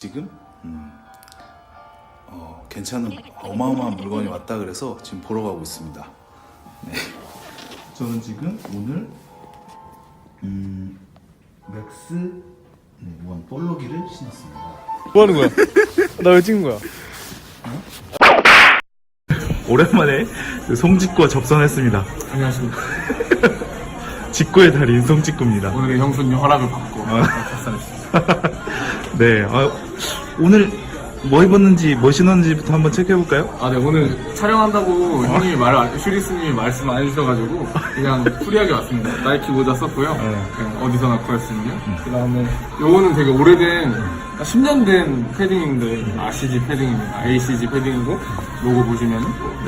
지금 음, 어, 괜찮은 어마어마한 물건이 왔다 그래서 지금 보러 가고 있습니다. 네. 저는 지금 오늘 음, 맥스 네, 원 볼로기를 신었습니다. 뭐 하는 거야? 나 왜 찍는 거야? 오랜만에 송직구와 접선했습니다. 안녕하십니까. 직구의 달인 송직구입니다. 오늘의 형수님 허락을 받고 아. 네, 아, 오늘 뭐 입었는지 뭐 신었는지부터 한번 체크해 볼까요? 아, 네, 오늘 촬영한다고 형님이 말, 안- 슈리스님이 말씀 안 해주셔가지고 그냥 프리하게 왔습니다. 나이키 모자 썼고요. 네. 그냥 어디서나 구할 수 있는. 그 다음에 요거는 되게 오래된, 한 10년 된 패딩인데 RCG 패딩입니다. ACG 패딩이고 로고 보시면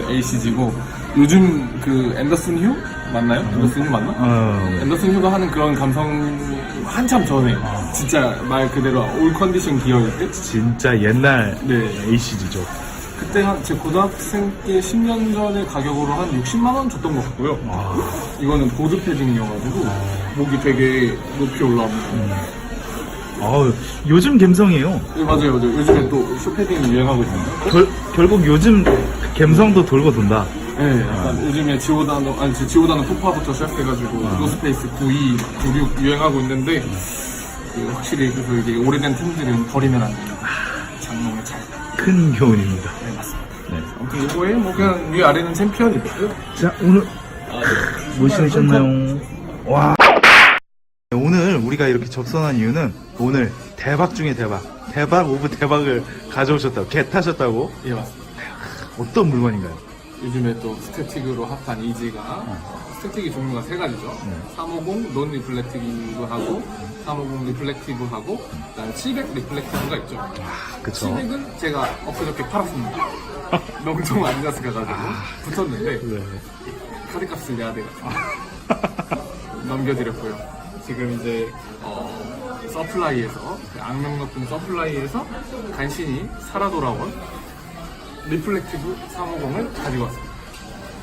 ACG고 요즘 그 앤더슨 휴 맞나요? 앤더슨 휴 맞나? 어, 앤더슨 휴가 하는 그런 감성 한참 전에 진짜 말 그대로 올 컨디션 기어일 때 진짜 옛날 네. ACG죠. 그때 한 제 고등학생 때 10년 전의 가격으로 한 60만 원 줬던 것 같고요. 이거는 보드 패딩이어가지고 목이 되게 높이 올라옵니다. 아, 요즘 감성이에요. 네, 맞아요, 맞아요. 요즘에 또 쇼패딩이 유행하고 있습니다. 결, 결국 요즘 감성도 돌고 돈다. 네, 약간 요즘에 지오다노, 아니, 지- 지오다노 포파부터 시작해가지고, 노스페이스 92, 96 유행하고 있는데, 그 확실히 그래서 이게 오래된 템들은 버리면 안 됩니다. 장롱에 잘. 큰 교훈입니다. 네, 맞습니다. 네. 아무튼 이거에 뭐 그냥 위 아래는 챔피언이고요. 자, 오늘 아, 네. 와. 오늘 우리가 이렇게 접선한 이유는 오늘 대박 중에 대박, 대박 오브 대박을 가져오셨다고, 개 타셨다고. 예, 맞습니다. 어떤 물건인가요? 요즘에 또 스태틱으로 핫한 이지가 스태틱이 종류가 세 가지죠. 350 논 리플렉티브 하고 350 리플렉티브 하고 그다음에 700 리플렉티브가 있죠. 그쵸. 700은 제가 엊그저께 팔았습니다. 명정 아디다스 가가지고 붙였는데 네. 카드값을 내야 돼가지고 넘겨드렸고요. 지금 이제 어, 서플라이에서 그 악명 높은 서플라이에서 간신히 살아 돌아온 리플렉티브 350을 가지고 왔습니다.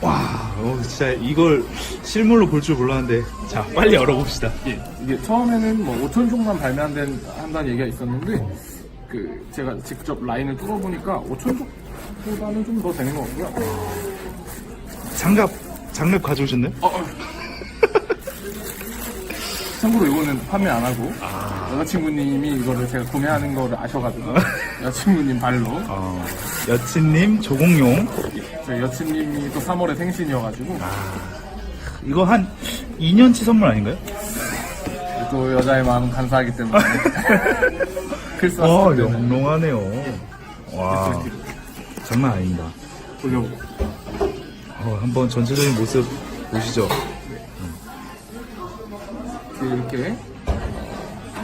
와, 어, 진짜 이걸 실물로 볼 줄 몰랐는데. 자, 빨리 열어봅시다. 예, 이게 처음에는 뭐 5천 종만 발매한다는 한다는 얘기가 있었는데 그 제가 직접 라인을 뚫어보니까 5천 종보다는 좀 더 되는 것 같고요. 장갑, 장갑 가져오셨나요? 어, 어. 참고로 이거는 판매 안 하고 여자친구님이 이거를 제가 구매하는 거를 아셔가지고 여자친구님 발로 어, 여친님 조공용. 저희 여친님이 또 3월에 생신이어가지고 이거 한 2년치 선물 아닌가요? 또 여자의 마음은 간사하기 때문에 크리스마스 와, 때는 영롱하네요. 와, 장난 아닙니다. 어, 한번 전체적인 모습 보시죠. 그 이렇게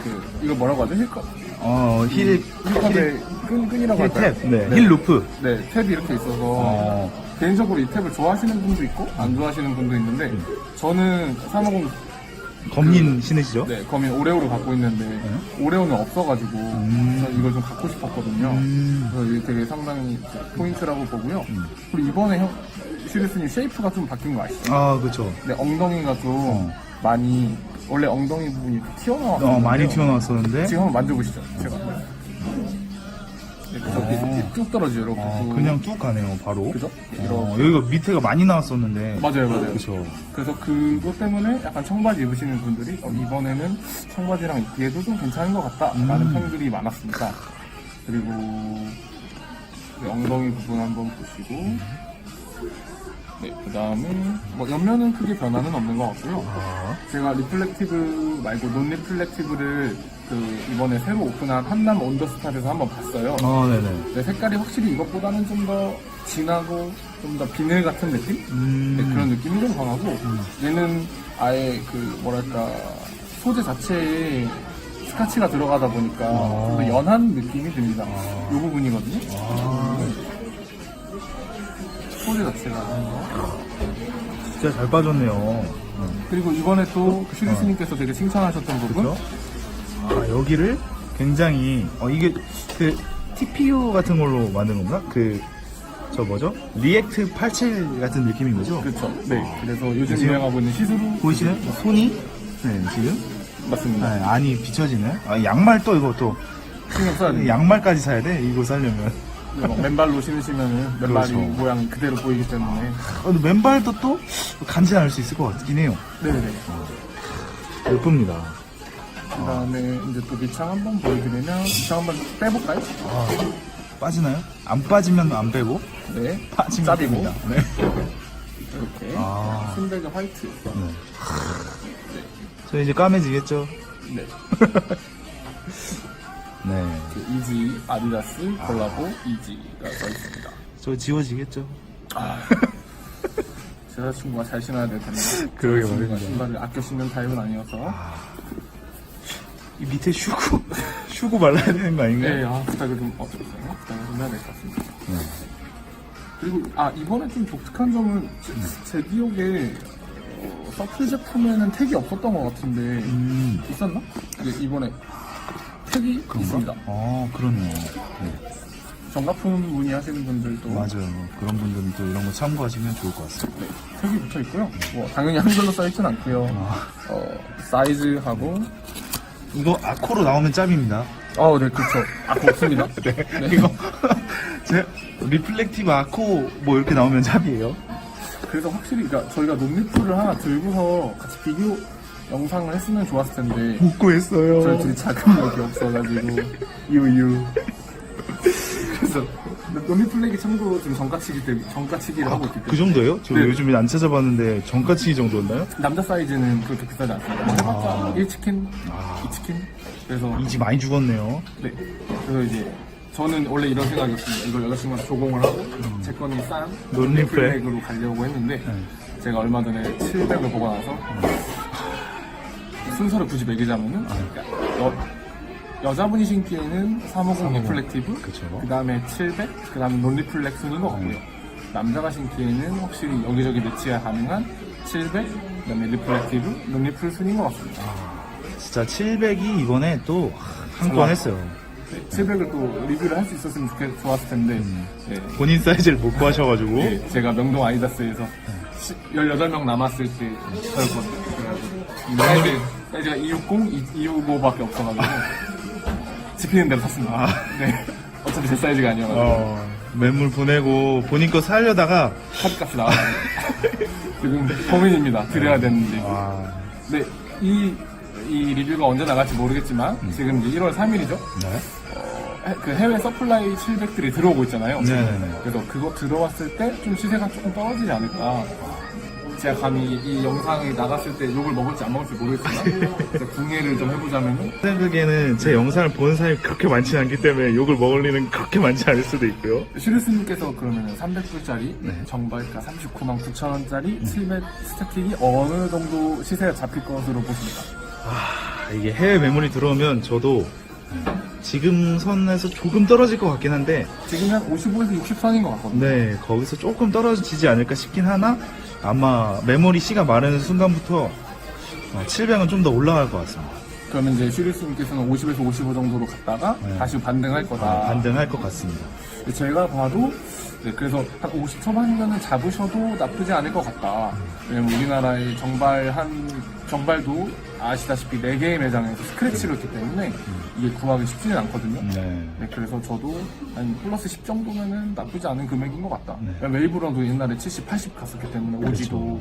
그 이거 뭐라고 하죠? 힐컵 어, 힐, 힐컵의 끈, 끈이라고 할까요? 힐 탭, 네, 힐 루프. 네, 탭이 이렇게 있어서 어, 개인적으로 이 탭을 좋아하시는 분도 있고 안 좋아하시는 분도 있는데 저는 350 검민 신으시죠? 네, 거미 오레오를 갖고 있는데 오레오는 없어가지고 저 이걸 좀 갖고 싶었거든요. 음. 그래서 이게 되게 상당히 포인트라고 보고요. 그리고 이번에 형 슈리스님 쉐이프가 좀 바뀐 거 아시죠? 아, 그쵸. 근데 엉덩이가 좀 많이 원래 엉덩이 부분이 튀어나왔어요. 어, 많이 튀어나왔었는데. 지금 한번 만져보시죠. 제가. 이렇게 저기 쭉 떨어져요, 이렇게. 어, 쭉. 그냥 뚝 가네요, 바로. 그죠? 어, 여기가 밑에가 많이 나왔었는데. 맞아요, 맞아요. 그쵸. 그래서 그것 때문에 약간 청바지 입으시는 분들이 어, 이번에는 청바지랑 입기에도 좀 괜찮은 것 같다라는 음. 평들이 많았습니다. 그리고 이 엉덩이 부분 한번 보시고 네, 그 다음에 뭐 옆면은 크게 변화는 없는 것 같고요. 아, 제가 리플렉티브 말고 논 리플렉티브를 그 이번에 새로 오픈한 한남 온더스탑에서 한번 봤어요. 어, 네네. 근데 색깔이 확실히 이것보다는 좀 더 진하고 좀 더 비늘 같은 느낌? 음. 네, 그런 느낌이 좀 강하고 얘는 아예 그 뭐랄까 소재 자체에 스카치가 들어가다 보니까 아. 좀 더 연한 느낌이 듭니다. 이 부분이거든요. 아, 소재 자체가 진짜 잘 빠졌네요. 음. 그리고 이번에 또 슈리스님께서 되게 칭찬하셨던 부분 그쵸? 아, 여기를 굉장히, 어, 이게 그 TPU 같은 걸로 만든 건가? 그, 저 뭐죠? 리액트 87 같은 느낌인 거죠? 그렇죠. 네. 그래서 요즘 유행하고 있는 시스루 보이시나요? 손이? 네, 지금? 맞습니다. 네, 안이 비춰지는. 아, 양말 또 이거 또 신경 써야 돼요. 양말까지 사야 돼 이거 살려면 막 맨발로 신으시면은 맨발이 그렇죠. 모양 그대로 보이기 때문에. 어, 근데 맨발도 또 간지날 수 있을 것 같긴 해요 네네. 예쁩니다 그 다음에 이제 또 밑창 한번 보여드리면 밑창 한번 빼볼까요? 아, 빠지나요? 안 빠지면 안 빼고 네. 빠지면 짭이고. 뺍니다. 네. 이렇게. 아. 순백의 화이트. 저 이제 까매지겠죠? 네. 네. 그 이지 아디다스 콜라보 이지가 써 있습니다. 저 지워지겠죠? 제 여자친구가 잘 신어야 될 텐데. 그러게 제가 말입니다. 신발을 아껴 신는 타입은 아니어서. 이 밑에 슈구, 슈구 발라야 되는 거 아닌가요? 네, 아, 부탁을 좀, 어, 잠깐만요. 부탁을 좀 해야 될 것 같습니다. 그리고, 아, 이번에 좀 독특한 점은, 제, 제 기억에, 어, 서플 제품에는 택이 없었던 것 같은데, 음, 있었나? 네, 이번에 택이 있습니다. 어, 그러네요. 네, 정가품 문의하시는 분들도 맞아요. 그런 분들은 또 이런 거 참고하시면 좋을 것 같습니다. 네, 택이 붙어 있고요. 뭐, 당연히 한글로 써 있진 않고요. 아. 어, 사이즈하고, 이거 아코로 나오면 짭입니다. 어, 네, 그쵸. 아, 없습니다. 네. 이거, 제, 리플렉티브 아코 뭐 이렇게 나오면 짭이에요. 그래서 확실히 그러니까 저희가 논리풀을 하나 들고서 같이 비교 영상을 했으면 좋았을 텐데 못 구했어요. 저희 둘이 자금력이 없어가지고 유유 그래서 논리플렉이 참고로 지금 정가치기 때문에 정가치기를 하고 있기 때문에 그 정도예요? 저 네. 요즘에 안 찾아봤는데 정가치기 정도였나요? 남자 사이즈는 그렇게 비싸지 않습니다 해봤자 1치킨 아. 2치킨 그래서 이지 많이 죽었네요. 네 그래서 이제 저는 원래 이런 생각이었습니다 이걸 여자친구한테 조공을 하고 음. 제 거는 싼 논리플렉. 논리 플렉으로 가려고 했는데 네. 제가 얼마 전에 700을 보고 나서 순서를 굳이 매기자면은 아. 그러니까 여, 여자분이 신기에는 350 리플렉티브 그쵸. 그 다음에 700, 그 다음에 논리플렉 순인 것 같고요. 남자가 신기에는 확실히 여기저기 매치가 가능한 700, 그 다음에 리플렉티브, 논리플 순인 것 같습니다. 진짜 700이 이번에 또 한건 했어요. 네, 700을 또 리뷰를 할 수 있었으면 좋겠, 좋았을 텐데, 음. 네, 본인 사이즈를 못 구하셔가지고. 네, 제가 명동 아이다스에서 18명 남았을 때 저였거든요. 사이즈, 사이즈가 260, 265밖에 없어가지고 집히는 대로 샀습니다. 네. 어차피 제 사이즈가 아니어가지고 어, 매물 보내고 본인 거 살려다가 카드값이 나와요. 지금 고민입니다. 드려야 되는지. 아, 네, 이, 이 리뷰가 언제 나갈지 모르겠지만 지금 이제 1월 3일이죠. 네. 그 해외 서플라이 700들이 들어오고 있잖아요. 네네네. 그래서 그거 들어왔을 때 좀 시세가 조금 떨어지지 않을까. 제가 감히 이 영상이 나갔을 때 욕을 먹을지 안 먹을지 모르겠지만 궁예를 좀 해보자면은 생각에는 제 영상을 보는 사람이 그렇게 많지 않기 때문에 욕을 먹을 일은 그렇게 많지 않을 수도 있고요. 슈르스님께서 그러면 300불짜리 정발가 39만 9천 원짜리 700 스태틱이 어느 정도 시세가 잡힐 것으로 보십니까? 아, 이게 해외 매물이 들어오면 저도 지금 선에서 조금 떨어질 것 같긴 한데, 지금 한 55에서 60선인 것 같거든요. 네, 거기서 조금 떨어지지 않을까 싶긴 하나, 아마 메모리 C가 마르는 순간부터 700은 좀 더 올라갈 것 같습니다. 그러면 이제 슈리스님께서는 50에서 55 정도로 갔다가 네. 다시 반등할 거다. 아, 반등할 것 같습니다. 제가 봐도 네, 그래서 한 50 초반이면 잡으셔도 나쁘지 않을 것 같다. 왜냐면 우리나라의 정발 한 정발도 아시다시피 4개의 매장에서 스크래치로 했기 때문에 이게 구하기 쉽지는 않거든요. 네. 네, 그래서 저도 한 플러스 10 정도면은 나쁘지 않은 금액인 것 같다. 네. 웨이브런도 옛날에 70, 80 갔었기 때문에 오지도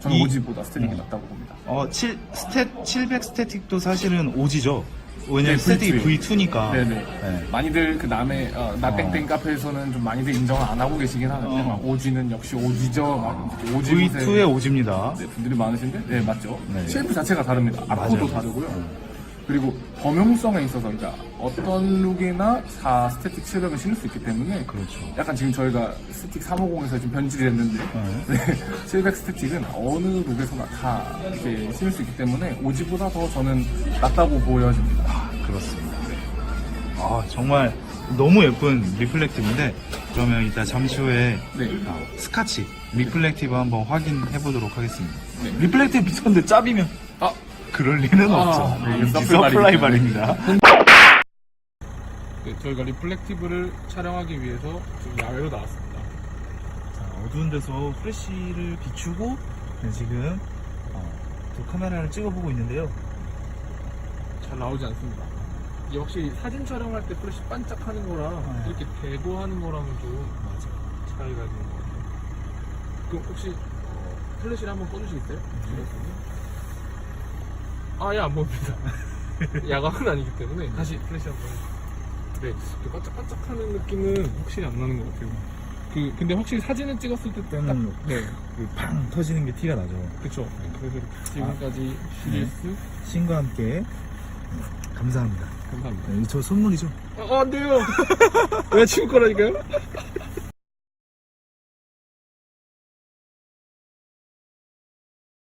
저는 이- 오지보다 스트링이 낫다고 봅니다. 어, 7, 스탯, 700 스태틱도 사실은 오지죠. 왜냐면 네, 스태틱이 V2. V2니까. 네네. 많이들 그 남의 어, 나땡땡 카페에서는 좀 많이들 인정을 안 하고 계시긴 하는데 어. 막 오지는 역시 오지죠. 막 오지 V2의 오지입니다. 네, 분들이 많으신데 네 맞죠. 네. 쉐이프 자체가 다릅니다. 앞코도 맞아요. 다르고요. 그리고 범용성에 있어서 그러니까 어떤 룩이나 다 스태틱 700을 신을 수 있기 때문에 그렇죠. 약간 지금 저희가 스틱 350에서 좀 변질이 됐는데 네, 700 스태틱은 어느 룩에서나 다 이렇게 신을 수 있기 때문에 오지보다 더 저는 낫다고 보여집니다. 그렇습니다. 아, 정말 너무 예쁜 리플렉티브인데, 그러면 이따 잠시 후에 네. 아, 스카치 리플렉티브 한번 확인해 보도록 하겠습니다. 네. 리플렉티브 비슷한데 짭이면 아, 그럴 리는 아, 없죠. 네, 이 서플 서플라이 말입니다. 말입니다. 네, 저희가 리플렉티브를 촬영하기 위해서 지금 야외로 나왔습니다. 자, 어두운 데서 프레쉬를 비추고 네, 지금 어, 또 카메라를 찍어보고 있는데요. 잘 나오지 않습니다. 이게 확실히 사진 촬영할 때 플래시 반짝하는 거랑 이렇게 대고 하는 거랑은 좀 차이가 있는 것 같아요. 그럼 혹시 어, 플래시를 한번 꺼주시겠어요? 아예 안 보입니다. 야광은 아니기 때문에 다시 플래시 한번. 네, 이렇게 반짝반짝하는 느낌은 확실히 안 나는 것 같아요. 그 근데 확실히 사진을 찍었을 때 딱, 때는 네, 그팡 터지는 게 티가 나죠. 그쵸. 그래서 이렇게 지금까지 시리스 신과 함께 감사합니다. 감사합니다. 네, 저 선물이죠. 아, 안 돼요. 왜 친구 거라니까요?